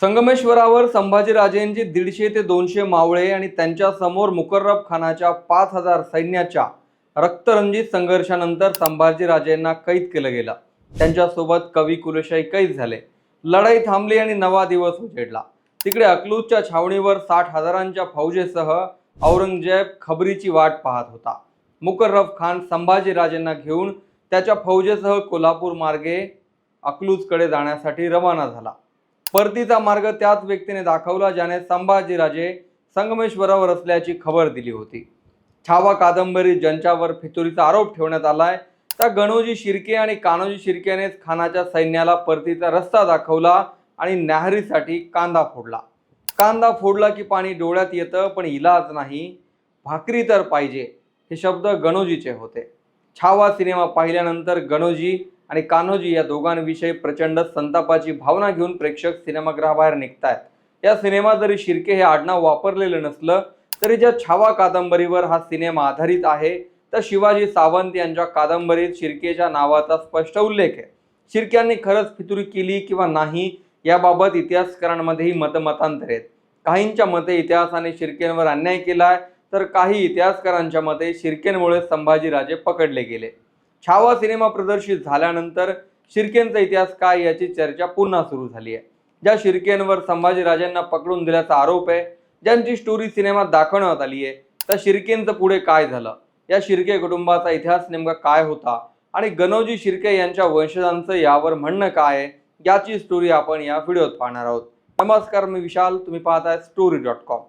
संगमेश्वरावर संभाजीराजेंची दीडशे ते दोनशे मावळे आणि त्यांच्यासमोर मुकर्रब खानाच्या पाच हजार सैन्याच्या रक्तरंजित संघर्षानंतर संभाजीराजेंना कैद केलं गेलं. त्यांच्यासोबत कवी कुलशाही कैद झाले. लढाई थांबली आणि नवा दिवस उजेडला. तिकडे अकलूजच्या छावणीवर साठ हजारांच्या फौजेसह औरंगजेब खबरीची वाट पाहत होता. मुकर्रब खान संभाजीराजेंना घेऊन त्याच्या फौजेसह कोल्हापूर मार्गे अकलूजकडे जाण्यासाठी रवाना झाला. परतीचा मार्ग त्याच व्यक्तीने दाखवला ज्याने संभाजीराजे संगमेश्वरावर असल्याची खबर दिली होती. छावा कादंबरी ज्यांच्यावर फितुरीचा आरोप ठेवण्यात आलाय त्या गणोजी शिर्के आणि कान्होजी शिर्केनेच खानाच्या सैन्याला परतीचा रस्ता दाखवला आणि न्याहारीसाठी कांदा फोडला. कांदा फोडला की पाणी डोळ्यात येतं पण इलाज नाही. भाकरी तर पाहिजे हे शब्द गणोजीचे होते. छावा सिनेमा पाहिल्यानंतर गणोजी आणि कान्होजी या दोघांविषयी प्रचंड संतापाची भावना घेऊन प्रेक्षक सिनेमागृहाबाहेर निघतायत. या सिनेमात जरी शिर्के हे आडनाव वापरलेलं नसलं तरी ज्या छावा कादंबरीवर हा सिनेमा आधारित आहे तर शिवाजी सावंत यांच्या कादंबरीत शिर्केच्या नावाचा स्पष्ट उल्लेख आहे. शिर्क्यांनी खरंच फितुरी केली किंवा नाही याबाबत इतिहासकारांमध्येही मतमतांतर आहेत. काहींच्या मते इतिहासाने शिर्केंवर अन्याय केलाय तर काही इतिहासकारांच्या मते शिर्केंमुळे संभाजीराजे पकडले गेले. छावा सिनेमा प्रदर्शित झाल्यानंतर शिर्केंचा इतिहास काय याची चर्चा पुन्हा सुरू झाली आहे. ज्या शिर्केंवर संभाजीराजांना पकडून दिल्याचा आरोप आहे ज्यांची स्टोरी सिनेमात दाखवण्यात आली आहे त्या शिर्केंचं पुढे काय झालं? या शिर्के कुटुंबाचा इतिहास नेमका काय होता? आणि गणोजी शिर्के यांच्या वंशजांचं यावर म्हणणं काय आहे? याची स्टोरी आपण या व्हिडिओत पाहणार आहोत. नमस्कार मी विशाल. तुम्ही पाहताय स्टोरी डॉट कॉम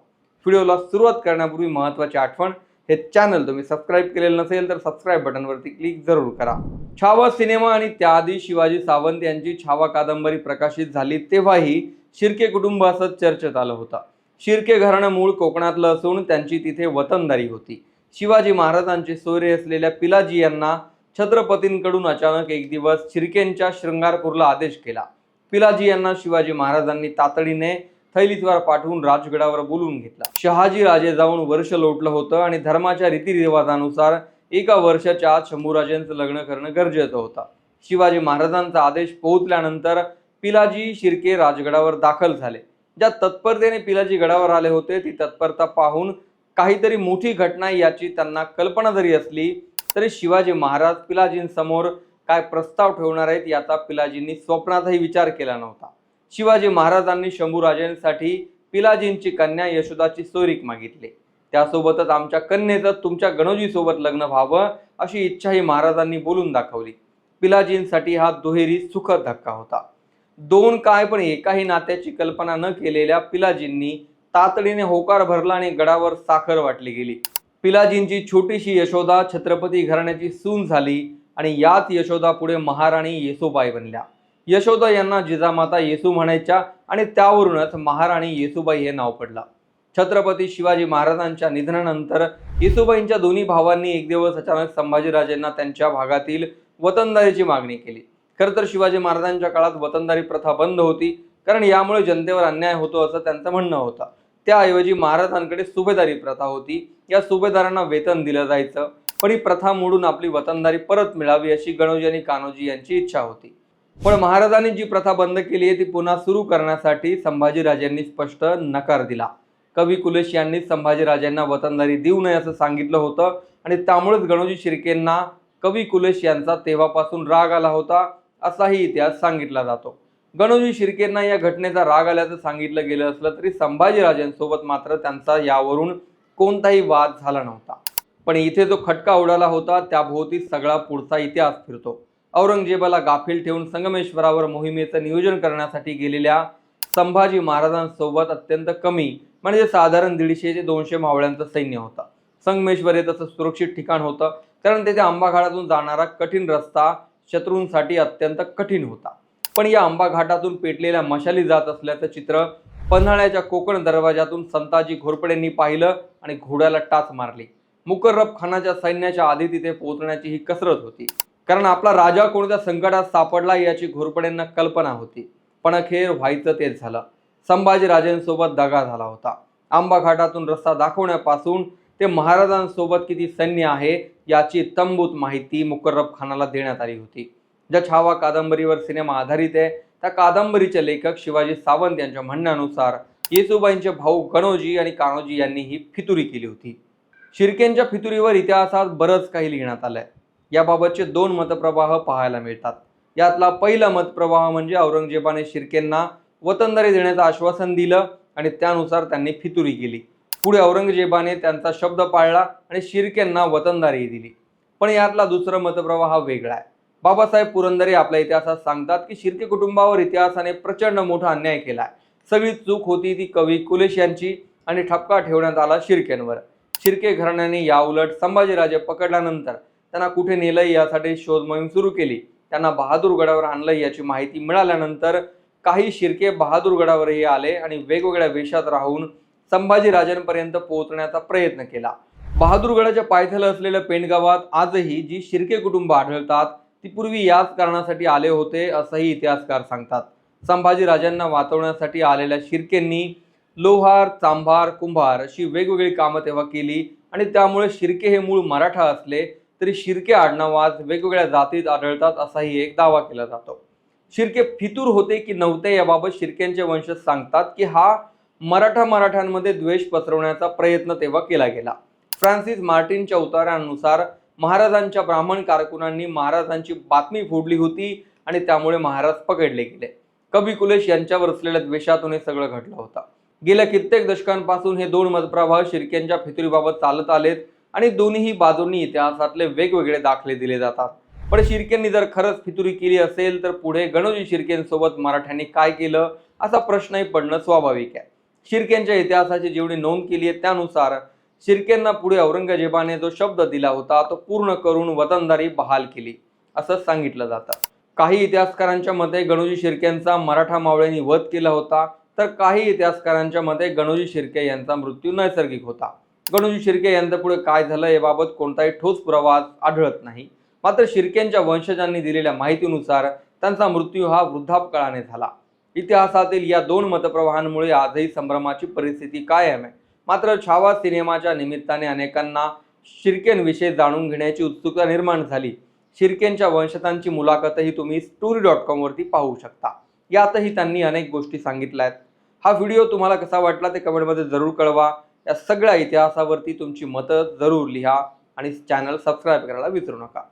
व्हिडिओला सुरुवात करण्यापूर्वी महत्त्वाची आठवण हे चॅनल तुम्ही सबस्क्राईब केलेलं नसेल तर सबस्क्राईब बटनवरती क्लिक जरूर करा. छावा सिनेमा आणि त्याआधी शिवाजी सावंत यांची छावा कादंबरी प्रकाशित झाली तेव्हाही शिर्के कुटुंब असं चर्चेत आलं होतं. शिर्के घराणं मूळ कोकणातलं असून त्यांची तिथे वतनदारी होती. शिवाजी महाराजांचे सोयरे असलेल्या पिलाजी यांना छत्रपतींकडून अचानक एक दिवस शिर्केंच्या शृंगारपूरला आदेश केला. पिलाजी यांना शिवाजी महाराजांनी तातडीने थैलीद्वार पाठवून राजगडावर बोलवून घेतला. शहाजी राजे जाऊन वर्ष लोटलं होतं आणि धर्माच्या रीतिरिवाजानुसार एका वर्षाच्या आत शंभूराजेंचं लग्न करणं गरजेचं होतं. शिवाजी महाराजांचा आदेश पोहोचल्यानंतर पिलाजी शिर्के राजगडावर दाखल झाले. ज्या तत्परतेने पिलाजी गडावर आले होते ती तत्परता पाहून काहीतरी मोठी घटना याची त्यांना कल्पना जरी असली तरी शिवाजी महाराज पिलाजींसमोर काय प्रस्ताव ठेवणार आहेत याचा पिलाजींनी स्वप्नातही विचार केला नव्हता. शिवाजी महाराजांनी शंभूराजांसाठी पिलाजींची कन्या यशोदाची सोयरीक मागितली. त्यासोबतच आमच्या कन्येचं तुमच्या गणोजीसोबत लग्न व्हावं अशी इच्छाही महाराजांनी बोलून दाखवली. पिलाजींसाठी हा दुहेरी सुखद धक्का होता. दोन काय पण एकाही नात्याची कल्पना न केलेल्या पिलाजींनी तातडीने होकार भरला आणि गडावर साखर वाटली गेली. पिलाजींची छोटीशी यशोदा छत्रपती घराण्याची सून झाली आणि यात यशोदा पुढे महाराणी येसोबाई बनल्या. यशोदा यांना जिजामाता येसू म्हणायच्या आणि त्यावरूनच महाराणी येसुबाई हे नाव पडलं. छत्रपती शिवाजी महाराजांच्या निधनानंतर येसुबाईंच्या दोन्ही भावांनी एक दिवस अचानक संभाजीराजेंना त्यांच्या भागातील वतनदारीची मागणी केली. खरं तर शिवाजी महाराजांच्या काळात वतनदारी प्रथा बंद होती कारण यामुळे जनतेवर अन्याय होतो असं त्यांचं म्हणणं होतं. त्याऐवजी महाराजांकडे सुभेदारी प्रथा होती. या सुभेदारांना वेतन दिलं जायचं पण ही प्रथा मोडून आपली वतनदारी परत मिळावी अशी गणोजी आणि कान्होजी यांची इच्छा होती. पण महाराजांनी जी प्रथा बंद केली आहे ती पुन्हा सुरू करण्यासाठी संभाजीराजांनी स्पष्ट नकार दिला. कवी कुलेश यांनी संभाजीराजांना वतनदारी देऊ नये असं सांगितलं होतं आणि त्यामुळेच गणोजी शिर्केंना कवी कुलेश यांचा तेव्हापासून राग आला होता असाही इतिहास सांगितला जातो. गणोजी शिर्केंना या घटनेचा राग आल्याचं सांगितलं गेलं असलं तरी संभाजीराजांसोबत मात्र त्यांचा यावरून कोणताही वाद झाला नव्हता. पण इथे जो खटका उडाला होता त्याभोवती सगळा पुढचा इतिहास फिरतो. औरंगजेबाला गाफील ठेवून संगमेश्वरावर मोहिमेचं नियोजन करण्यासाठी गेलेल्या संभाजी महाराजांसोबत अत्यंत कमी म्हणजे साधारण दीडशे ते दोनशे मावळ्यांचं सैन्य होतं. संगमेश्वर हे तसं सुरक्षित ठिकाण होतं कारण तेथे आंबाघाटातून जाणारा कठीण रस्ता शत्रूंसाठी अत्यंत कठीण होता. पण या आंबा घाटातून पेटलेल्या मशाली जात असल्याचं चित्र पन्हाळ्याच्या कोकण दरवाजातून संताजी घोरपडेंनी पाहिलं आणि घोड्याला टाच मारली. मुकर्रब खानाच्या सैन्याच्या आधी तिथे पोहोचण्याची ही कसरत होती. कारण आपला राजा कोणत्या संकटात सापडला याची घोरपडेंना कल्पना होती. पण अखेर व्हायचं तेच झालं. संभाजीराजांसोबत दगा झाला होता. आंबा घाटातून रस्ता दाखवण्यापासून ते महाराजांसोबत किती सैन्य आहे याची तंबूत माहिती मुकर्रब खानाला देण्यात आली होती. ज्या छावा कादंबरीवर सिनेमा आधारित आहे त्या कादंबरीचे लेखक शिवाजी सावंत यांच्या म्हणण्यानुसार येसुबाईंचे भाऊ गणोजी आणि कान्होजी यांनी ही फितुरी केली होती. शिर्केंच्या फितुरीवर इतिहासात बरंच काही लिहिण्यात आलंय. याबाबतचे दोन मतप्रवाह पाहायला मिळतात. यातला पहिला मतप्रवाह म्हणजे औरंगजेबाने शिर्केंना वतनदारी देण्याचं आश्वासन दिलं आणि त्यानुसार त्यांनी फितुरी केली. पुढे औरंगजेबाने त्यांचा शब्द पाळला आणि शिर्केंना वतनदारी दिली. पण यातला दुसरा मतप्रवाह वेगळा आहे. बाबासाहेब पुरंदरे आपल्या इतिहासात सांगतात की शिर्के कुटुंबावर इतिहासाने प्रचंड मोठा अन्याय केला आहे. सगळी चूक होती ती कवी कुलेश यांची आणि ठपका ठेवण्यात आला शिर्केंवर. शिर्के घराण्याने याउलट संभाजीराजे पकडल्यानंतर त्यांना कुठे नेलंय यासाठी शोध मोहीम सुरू केली. त्यांना बहादूरगडावर आणलंय याची माहिती मिळाल्यानंतर काही शिर्के बहादूरगडावरही आले आणि वेगवेगळ्या वेशात राहून संभाजीराजांपर्यंत पोहोचण्याचा प्रयत्न केला. बहादूरगडाच्या पायथ्याला असलेल्या पेंडगावात आजही जी शिर्के कुटुंब आढळतात ती पूर्वी याच कारणासाठी आले होते असंही इतिहासकार सांगतात. संभाजीराजांना वाचवण्यासाठी आलेल्या शिर्केंनी लोहार चांभार कुंभार अशी वेगवेगळी कामं तेव्हा केली आणि त्यामुळे शिर्के हे मूळ मराठा असले तरी शिर्के आडनावात वेगवेगळ्या जातीत आढळतात असाही एक दावा केला जातो. शिर्के फितूर होते की नव्हते याबाबत शिर्केंचे वंशज सांगतात की हा मराठा मराठ्यांमध्ये द्वेष पसरवण्याचा प्रयत्न तेव्हा केला गेला. फ्रान्सिस मार्टिनच्या उतारानुसार महाराजांच्या ब्राह्मण कारकुनांनी महाराजांची बातमी फोडली होती आणि त्यामुळे महाराज पकडले गेले. कवी कुलेश यांच्यावर असलेल्या द्वेषातून हे सगळं घडलं होतं. गेल्या कित्येक दशकांपासून हे दोन मतप्रवाह शिर्केंच्या फितुरीबाबत चालत आलेत. आणि दोन्ही बाजूंनी इतिहासातले वेगवेगळे दाखले दिले जातात. पण शिर्केंनी जर खरंच फितुरी केली असेल तर पुढे गणोजी शिर्केंसोबत मराठ्यांनी काय केलं असा प्रश्नही पडणं स्वाभाविक आहे. शिर्केंच्या इतिहासाची जेवढी नोंद केली आहे त्यानुसार शिर्केंना पुढे औरंगजेबाने जो शब्द दिला होता तो पूर्ण करून वतनदारी बहाल केली असं सांगितलं जातं. काही इतिहासकारांच्या मते गणोजी शिर्केंचा मराठा मावळ्यांनी वध केला होता तर काही इतिहासकारांच्या मते गणोजी शिर्के यांचा मृत्यू नैसर्गिक होता. गणोजी शिर्के यांचं पुढे काय झालं याबाबत कोणताही ठोस पुरावा आढळत नाही. मात्र शिर्केंच्या वंशजांनी दिलेल्या माहितीनुसार त्यांचा मृत्यू हा वृद्धापकाळाने झाला. इतिहासातील या दोन मतप्रवाहांमुळे आजही संभ्रमाची परिस्थिती कायम आहे. मात्र छावा सिनेमाच्या निमित्ताने अनेकांना शिर्केंविषयी जाणून घेण्याची उत्सुकता निर्माण झाली. शिर्केंच्या वंशजांची मुलाखतही तुम्ही स्टोरी डॉट कॉमवरती पाहू शकता. यातही त्यांनी अनेक गोष्टी सांगितल्या आहेत. हा व्हिडिओ तुम्हाला कसा वाटला ते कमेंटमध्ये जरूर कळवा. या सगळ्या इतिहासावरती तुमची मतं जरूर लिहा आणि चॅनल सबस्क्राईब करायला विसरू नका.